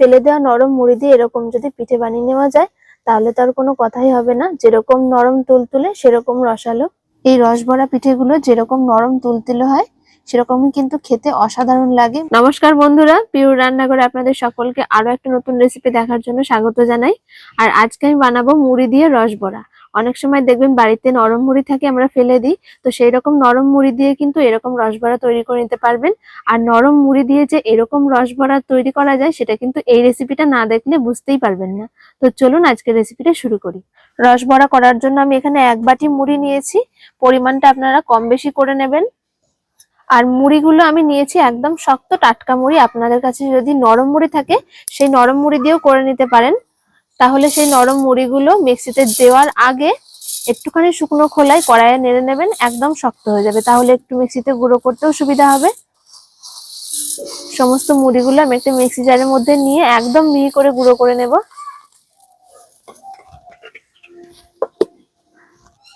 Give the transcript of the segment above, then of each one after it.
ফেলে দেওয়া নরম মুড়ি দিয়ে এরকম যদি পিঠে বানিয়ে নেওয়া যায়, তাহলে তার কোনো কথাই হবে না। যেরকম নরম তুলতুলে সেরকম রসালো। এই রসবরা পিঠেগুলো যেরকম নরম তুলতুলে হয়, সেরকমই কিন্তু খেতে অসাধারণ লাগে। নমস্কার বন্ধুরা, পিওর রান্নাঘরে আপনাদের সকলকে আরও একটা নতুন রেসিপি দেখার জন্য স্বাগত জানাই। আর আজকে আমি বানাবো মুড়ি দিয়ে রসবড়া অনেক সময় দেখবেন বাড়িতে নরম মুড়ি থাকে, আমরা ফেলে দিই। তো সেই রকম নরম মুড়ি দিয়ে কিন্তু এরকম রসবড়া তৈরি করে নিতে পারবেন। আর নরম মুড়ি দিয়ে যে এরকম রসবড়া তৈরি করা যায়, সেটা কিন্তু এই রেসিপিটা না দেখলে বুঝতেই পারবেন না। তো চলুন আজকে রেসিপিটা শুরু করি। রসবড়া করার জন্য আমি এখানে এক বাটি মুড়ি নিয়েছি। পরিমাণটা আপনারা কম বেশি করে নেবেন। আর মুড়িগুলো আমি নিয়েছি একদম শক্ত টাটকা মুড়ি। আপনাদের কাছে যদি নরম মুড়ি থাকে, সেই নরম মুড়ি দিয়েও করে নিতে পারেন। তাহলে সেই নরম মুড়িগুলো মিক্সিতে দেওয়ার আগে একটুখানি শুকনো খোলায় কড়াইয়ে নেড়ে নেবেন, একদম শক্ত হয়ে যাবে। তাহলে একটু মিক্সিতে গুঁড়ো করতেও সুবিধা হবে। সমস্ত মুড়িগুলো আমি একটা মিক্সি জারের মধ্যে নিয়ে একদম মিহি করে গুঁড়ো করে নেব।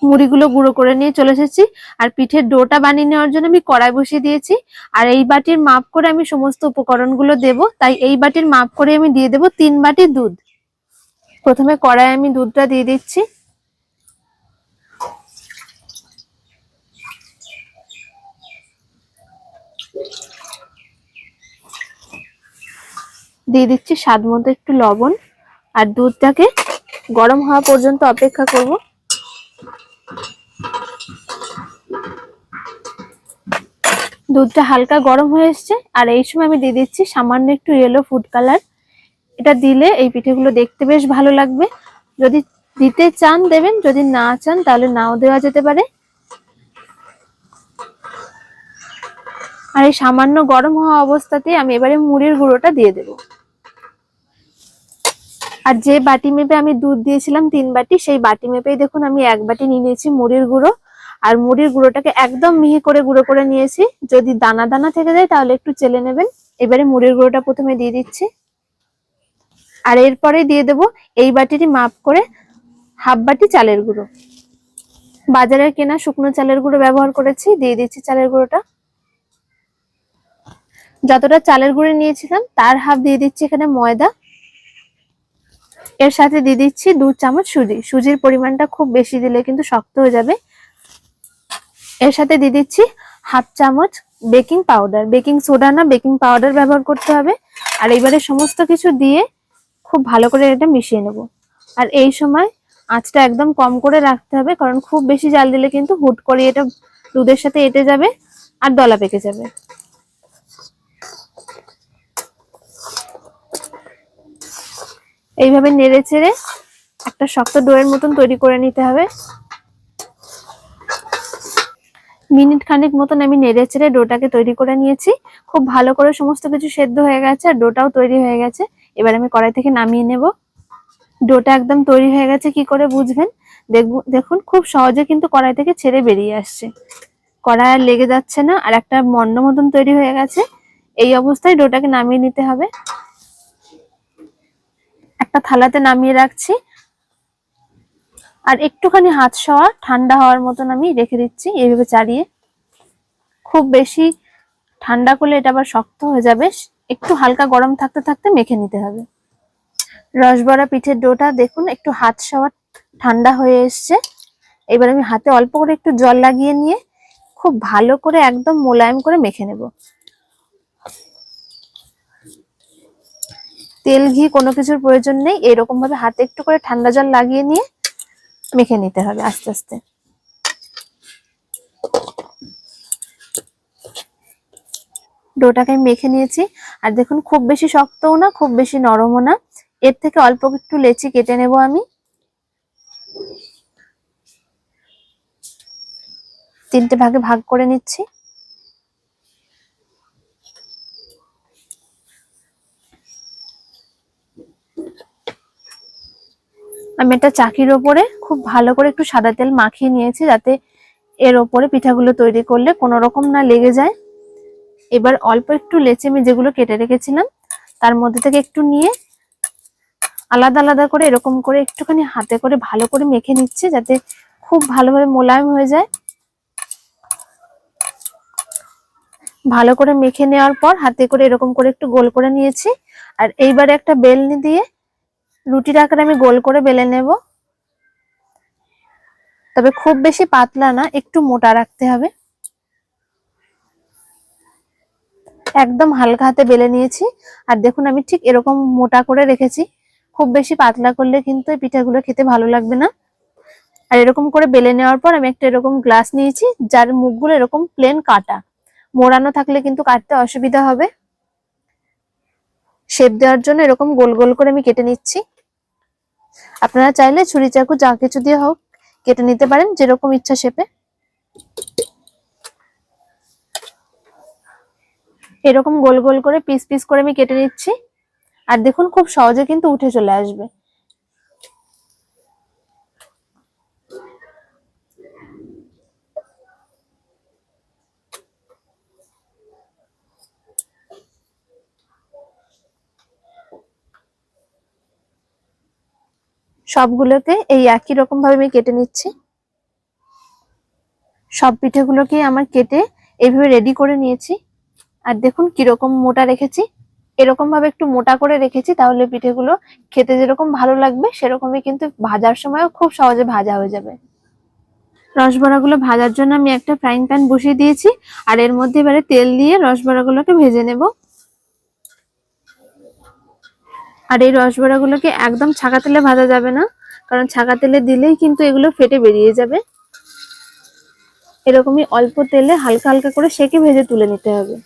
মুড়িগুলো গুঁড়ো করে নিয়ে চলে এসেছি। আর পিঠের ডোটা বানিয়ে নেওয়ার জন্য আমি কড়াই বসিয়ে দিয়েছি। আর এই বাটির মাপ করে আমি সমস্ত উপকরণগুলো দেব। তাই এই বাটির মাপ করে আমি দিয়ে দেব তিন বাটি দুধ। প্রথমে কড়াই আমি দুধটা দিয়ে দিচ্ছি। দিয়ে দিচ্ছি স্বাদ মতো একটু লবণ আর দুধটাকে গরম হওয়া পর্যন্ত অপেক্ষা করব। দুধটা হালকা গরম হয়ে এসছে। আর এই সময় আমি দিয়ে দিচ্ছি সামান্য একটু ইয়েলো ফুড কালার এটা দিলে এই পিঠেগুলো দেখতে বেশ ভালো লাগবে। যদি দিতে চান দেবেন, যদি না চান তাহলে নাও দেওয়া যেতে পারে। আর এই সামান্য গরম হওয়া অবস্থাতে আমি এবারে মুড়ির গুঁড়োটা দিয়ে দেব। আর যে বাটি মেপে আমি দুধ দিয়েছিলাম, তিন বাটি, সেই বাটি মেপেই দেখুন আমি এক বাটি নিয়ে নিয়েছি মুড়ির গুঁড়ো। আর মুড়ির গুঁড়োটাকে একদম মিহি করে গুঁড়ো করে নিয়েছি। যদি দানা দানা থেকে যায় তাহলে একটু চেলে নেবেন। এবারে মুড়ির গুঁড়োটা প্রথমে দিয়ে দিচ্ছি। আর এরপরে দিয়ে দেব এই বাটিটি মাপ করে হাফ বাটি চালের গুঁড়ো। বাজারের কেনা শুকনো চালের গুঁড়ো ব্যবহার করেছি, দিয়ে দিচ্ছি চালের গুঁড়োটা। যতটা চালের গুঁড়ো নিয়েছিলাম, তার হাফ দিয়ে দিচ্ছি এখানে ময়দা। এর সাথে দিয়ে দিচ্ছি দু চামচ সুজি। সুজির পরিমাণটা খুব বেশি দিলে কিন্তু শক্ত হয়ে যাবে। এর সাথে দিয়ে দিচ্ছি হাফ চামচ বেকিং পাউডার। বেকিং সোডা না, বেকিং পাউডার ব্যবহার করতে হবে। আর এবারে সমস্ত কিছু দিয়ে খুব ভালো করে এটা মিশিয়ে নেব। আর এই সময় আঁচটা একদম কম করে রাখতে হবে, কারণ খুব বেশি জাল দিলে কিন্তু হুট করে এটা দুধের সাথে এটে যাবে আর দলা পেকে যাবে। এইভাবে নেড়ে চেড়ে একটা শক্ত ডোয়ের মতন তৈরি করে নিতে হবে। মিনিট খানেক মতন আমি নেড়ে চেড়ে ডোটাকে তৈরি করে নিয়েছি। খুব ভালো করে সমস্ত কিছু সেদ্ধ হয়ে গেছে আর ডোটাও তৈরি হয়ে গেছে। এবার আমি কড়াই থেকে নামিয়ে নেব। ডোটা একদম তৈরি হয়ে গেছে, কি করে বুঝবেন? দেখব, দেখুন, খুব সহজে কিন্তু কড়াই থেকে ছেড়ে বেরিয়ে আসছে। কড়াই আর লেগে যাচ্ছে না, আর একটা মন্ড মতন তৈরি হয়ে গেছে। এই অবস্থায় ডোটাকে নামিয়ে নিতে হবে। একটা থালাতে নামিয়ে রাখছি। আর একটুখানি হাত সওয়া ঠান্ডা হওয়ার মতন আমি রেখে দিচ্ছি, এইভাবে চালিয়ে। খুব বেশি ঠান্ডা করলে এটা আবার শক্ত হয়ে যাবে। একটু হালকা গরম থাকতে থাকতে মেখে নিতে হবে। রসবড়া পিঠের ডোটা দেখুন, একটু হাত সওয়া ঠান্ডা হয়ে এসছে। এবার আমি হাতে অল্প করে একটু জল লাগিয়ে নিয়ে খুব ভালো করে একদম মোলায়েম করে মেখে নেব। তেল, ঘি কোনো কিছুর প্রয়োজন নেই এরকম ভাবে হাতে একটু করে ঠান্ডা জল লাগিয়ে নিয়ে মেখে নিতে হবে আস্তে আস্তে। ডোটাকে আমি মেখে নিয়েছি। আর দেখুন, খুব বেশি শক্তও না, খুব বেশি নরমও না। এর থেকে অল্প একটু লেচি কেটে নেব আমি। তিনটে ভাগে ভাগ করে নিচ্ছি। আমি একটা চাকির ওপরে খুব ভালো করে একটু সাদা তেল মাখিয়ে নিয়েছি, যাতে এর ওপরে পিঠাগুলো তৈরি করলে কোনো রকম না লেগে যায়। এবার অল্প একটু লেচে আমি যেগুলো কেটে রেখেছিলাম, তার মধ্যে থেকে একটু নিয়ে আলাদা আলাদা করে এরকম করে একটুখানি হাতে করে ভালো করে মেখে নিচ্ছে যাতে খুব ভালোভাবে মোলায়েম হয়ে যায়। ভালো করে মেখে নেওয়ার পর হাতে করে এরকম করে একটু গোল করে নিয়েছি। আর এইবারে একটা বেলনি দিয়ে রুটির আকারে আমি গোল করে বেলে নেব। তবে খুব বেশি পাতলা না, একটু মোটা রাখতে হবে। একদম হালকা হাতে বেলে নিয়েছি। আর দেখুন, আমি ঠিক এরকম মোটা করে রেখেছি। খুব বেশি পাতলা করলে কিন্তু এই পিঠাগুলো খেতে ভালো লাগবে না। আর এরকম করে বেলে নেওয়ার পর আমি একটা এরকম গ্লাস নিয়েছি, যার মুখগুলো এরকম প্লেন কাটা। মোড়ানো থাকলে কিন্তু কাটতে অসুবিধা হবে। শেপ দেওয়ার জন্য এরকম গোল গোল করে আমি কেটে নিচ্ছি। আপনারা চাইলে ছুরি চাকু যা কিছু দিয়ে হোক, কেটে নিতে পারেন যেরকম ইচ্ছা শেপে এরকম গোল গোল করে পিস পিস করে আমি কেটে নিচ্ছি। আর দেখুন খুব সহজে কিন্তু উঠে চলে আসবে। সবগুলোকে এই একই রকম ভাবে আমি কেটে নিচ্ছি। সব পিঠেগুলোকে আমার কেটে এইভাবে রেডি করে নিয়েছি। আর দেখুন কীরকম মোটা রেখেছি। এরকম ভাবে একটু মোটা করে রেখেছি, তাহলে পিঠেগুলো খেতে যেরকম ভালো লাগবে, সেরকমই কিন্তু ভাজার সময়ও খুব সহজে ভাজা হয়ে যাবে। রসবড়াগুলো ভাজার জন্য আমি একটা ফ্রাইং প্যান বসিয়ে দিয়েছি, আর এর মধ্যে এবারে তেল দিয়ে রসবড়াগুলোকে ভেজে নেব। আর এই রসবড়াগুলোকে একদম ছাকা তেলে ভাজা যাবে না, কারণ ছাকা তেলে দিলেই কিন্তু এগুলো ফেটে বেরিয়ে যাবে। এরকমই অল্প তেলে হালকা হালকা করে সেকে ভেজে তুলে নিতে হবে।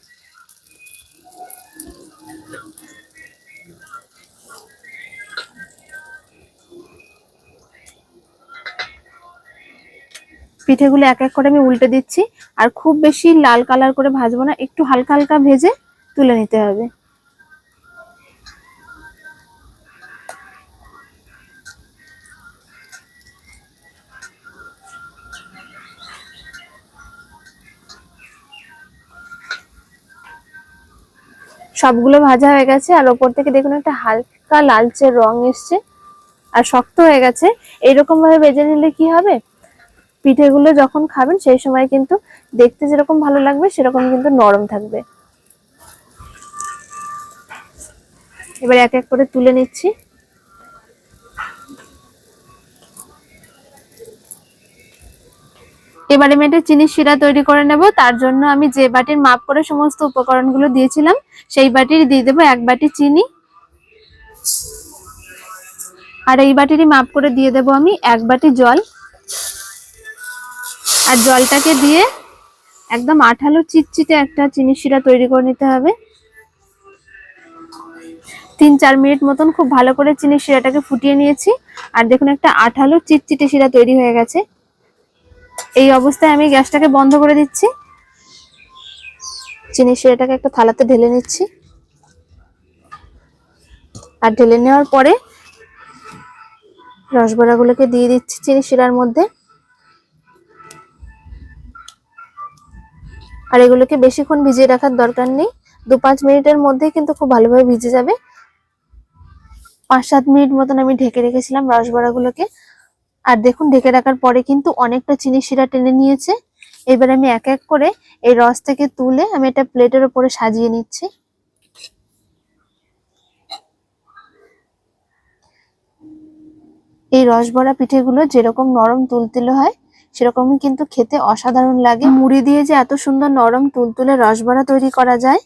পিঠেগুলো এক এক করে আমি উল্টে দিচ্ছি। আর খুব বেশি লাল কালার করে ভাজবো না, একটু হালকা হালকা ভেজে তুলে নিতে হবে। সবগুলো ভাজা হয়ে গেছে, আর ওপর থেকে দেখুন একটা হালকা লালচে রং এসছে, আর শক্ত হয়ে গেছে। এইরকম ভাবে ভেজে নিলে কি হবে? পিঠেগুলো যখন খাবেন, সেই সময় কিন্তু দেখতে যেরকম ভালো লাগবে, সেরকম কিন্তু নরম থাকবে। এবার এক এক করে তুলে নিচ্ছি। এবারে আমি একটা চিনি শিরা তৈরি করে নেব। তার জন্য আমি যে বাটির মাপ করে সমস্ত উপকরণগুলো দিয়েছিলাম, সেই বাটির দিয়ে দেবো এক বাটি চিনি। আর এই বাটিরই মাপ করে দিয়ে দেবো আমি এক বাটি জল। আর জলটাকে দিয়ে একদম আঠালো চিটচিটে একটা চিনি শিরা তৈরি করে নিতে হবে। তিন চার মিনিট মতন খুব ভালো করে চিনি শিরাটাকে ফুটিয়ে নিয়েছি। আর দেখুন একটা আঠালো চিটচিটে শিরা তৈরি হয়ে গেছে। এই অবস্থায় আমি গ্যাসটাকে বন্ধ করে দিচ্ছি। চিনি শিরাটাকে একটা থালাতে ঢেলে নিচ্ছি। আর ঢেলে নেওয়ার পরে রসগোল্লাগুলোকে দিয়ে দিচ্ছি চিনি শিরার মধ্যে। আর এগুলোকে বেশিক্ষণ ভিজিয়ে রাখার দরকার নেই। দু পাঁচ মিনিটের মধ্যে কিন্তু খুব ভালোভাবে ভিজে যাবে। পাঁচ সাত মিনিট মতন আমি ঢেকে রেখেছিলাম রসবড়াগুলোকে। আর দেখুন, ঢেকে রাখার পরে কিন্তু অনেকটা চিনি শিরা টেনে নিয়েছে। এবার আমি এক এক করে এই রস থেকে তুলে আমি একটা প্লেটের ওপরে সাজিয়ে নিচ্ছি। এই রসবড়া পিঠেগুলো যেরকম নরম তুলতুলে হয় সেরকমই কিন্তু খেতে অসাধারণ লাগে। মুড়ি দিয়ে যে এত সুন্দর নরম তুলতুলে রসবড়া তৈরি করা যায়,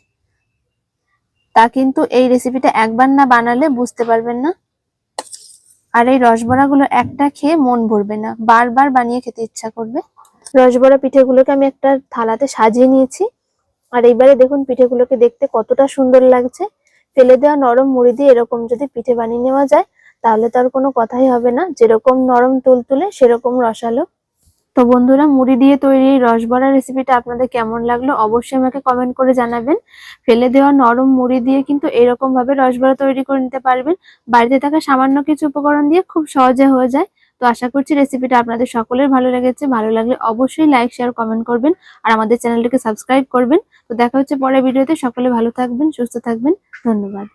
তা কিন্তু এই রেসিপিটা একবার না বানালে বুঝতে পারবেন না। আর এই রসবড়াগুলো একটা খেয়ে মন ভরবে না, বারবার বানিয়ে খেতে ইচ্ছা করবে। রসবড়া পিঠেগুলোকে আমি একটা থালাতে সাজিয়ে নিয়েছি। আর এইবারে দেখুন পিঠেগুলোকে দেখতে কতটা সুন্দর লাগছে। ফেলে দেওয়া নরম মুড়ি দিয়ে এরকম যদি পিঠে বানিয়ে নেওয়া যায়, তাহলে তার কোনো কথাই হবে না। যেরকম নরম তুলতুলে, সেরকম রসালো। তো বন্ধুরা, মুড়ি দিয়ে তৈরি এই রসবড়া রেসিপিটা আপনাদের কেমন লাগল অবশ্যই আমাকে কমেন্ট করে জানাবেন। ফেলে দেওয়া নরম মুড়ি দিয়ে কিন্তু এরকম ভাবে রসবড়া তৈরি করে নিতে পারবেন। বাড়িতে থাকা সামান্য কিছু উপকরণ দিয়ে খুব সহজে হয়ে যায়। তো আশা করছি রেসিপিটা আপনাদের সকলের ভালো লেগেছে। ভালো লাগলে অবশ্যই লাইক শেয়ার কমেন্ট করবেন আর আমাদের চ্যানেলটিকে সাবস্ক্রাইব করবেন। তো দেখা হচ্ছে পরের ভিডিওতে সকলে ভালো থাকবেন, সুস্থ থাকবেন। ধন্যবাদ।